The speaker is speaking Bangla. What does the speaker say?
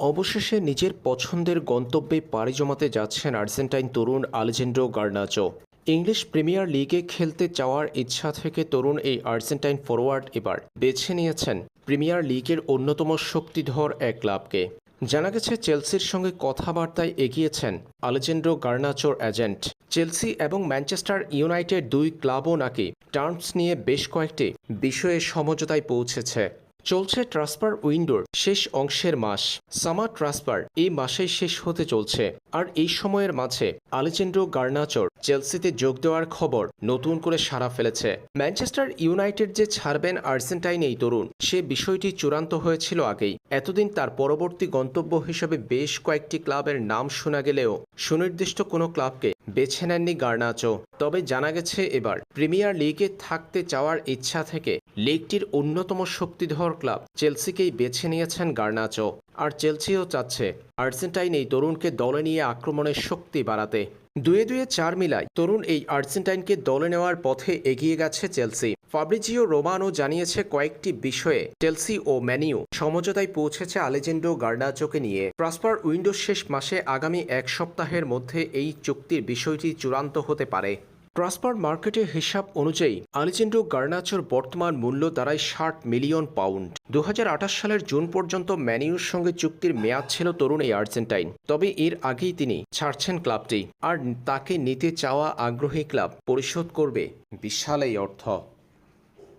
অবশেষে নিজের পছন্দের গন্তব্যে পাড়ি জমাতে যাচ্ছেন আর্জেন্টাইন তরুণ আলেজেন্ড্রো গার্নাচো। ইংলিশ প্রিমিয়ার লিগে খেলতে চাওয়ার ইচ্ছা থেকে তরুণ এই আর্জেন্টাইন ফরোয়ার্ড এবার বেছে নিয়েছেন প্রিমিয়ার লিগের অন্যতম শক্তিধর এক ক্লাবকে। জানা গেছে, চেলসির সঙ্গে কথাবার্তায় এগিয়েছেন আলেজেন্ড্রো গার্নাচোর এজেন্ট। চেলসি এবং ম্যানচেস্টার ইউনাইটেড দুই ক্লাবও নাকি টার্মস নিয়ে বেশ কয়েকটি বিষয়ে সমঝোতায় পৌঁছেছে। চলছে ট্রান্সফার উইন্ডোর শেষ অংশের মাস। সামার ট্রান্সফার এই মাসেই শেষ হতে চলছে। আর এই সময়ের মাঝে আলেজেন্ড্রো গার্নাচোর চেলসিতে যোগ দেওয়ার খবর নতুন করে সাড়া ফেলেছে। ম্যানচেস্টার ইউনাইটেড যে ছাড়বেন আর্জেন্টাইন এই তরুণ, সে বিষয়টি চূড়ান্ত হয়েছিল আগেই। এতদিন তার পরবর্তী গন্তব্য হিসেবে বেশ কয়েকটি ক্লাবের নাম শোনা গেলেও সুনির্দিষ্ট কোনো ক্লাবকে বেছে নেননি গার্নাচো। তবে জানা গেছে এবার প্রিমিয়ার লিগে থাকতে চাওয়ার ইচ্ছা থেকে লিগটির অন্যতম শক্তিধর ক্লাব চেলসিকেই বেছে নিয়েছেন গার্নাচো। আর চেলসিও চাচ্ছে আর্জেন্টাইন এই তরুণকে দলে নিয়ে আক্রমণের শক্তি বাড়াতে। দুয়ে দুয়ে চার মিলায় তরুণ এই আর্জেন্টাইনকে দলে নেওয়ার পথে এগিয়ে গেছে চেলসি। ফাব্রিজিও রোমানো জানিয়েছে কয়েকটি বিষয়ে চেলসি ও ম্যানিউ সমঝোতায় পৌঁছেছে আলেজেন্ডো গার্নাচোকে নিয়ে। ট্রান্সফার উইন্ডো শেষ মাসে আগামী এক সপ্তাহের মধ্যে এই চুক্তির বিষয়টি চূড়ান্ত হতে পারে। ট্রান্সফার মার্কেটের হিসাব অনুযায়ী আলেজেন্ডো গার্নাচোর বর্তমান মূল্য দাঁড়ায় ষাট মিলিয়ন পাউন্ড। দু হাজার আঠাশ সালের জুন পর্যন্ত ম্যানিউর সঙ্গে চুক্তির মেয়াদ ছিল তরুণ এই আর্জেন্টাইন। তবে এর আগেই তিনি ছাড়ছেন ক্লাবটি, আর তাকে নিতে চাওয়া আগ্রহী ক্লাব পরিশোধ করবে বিশাল এই অর্থ।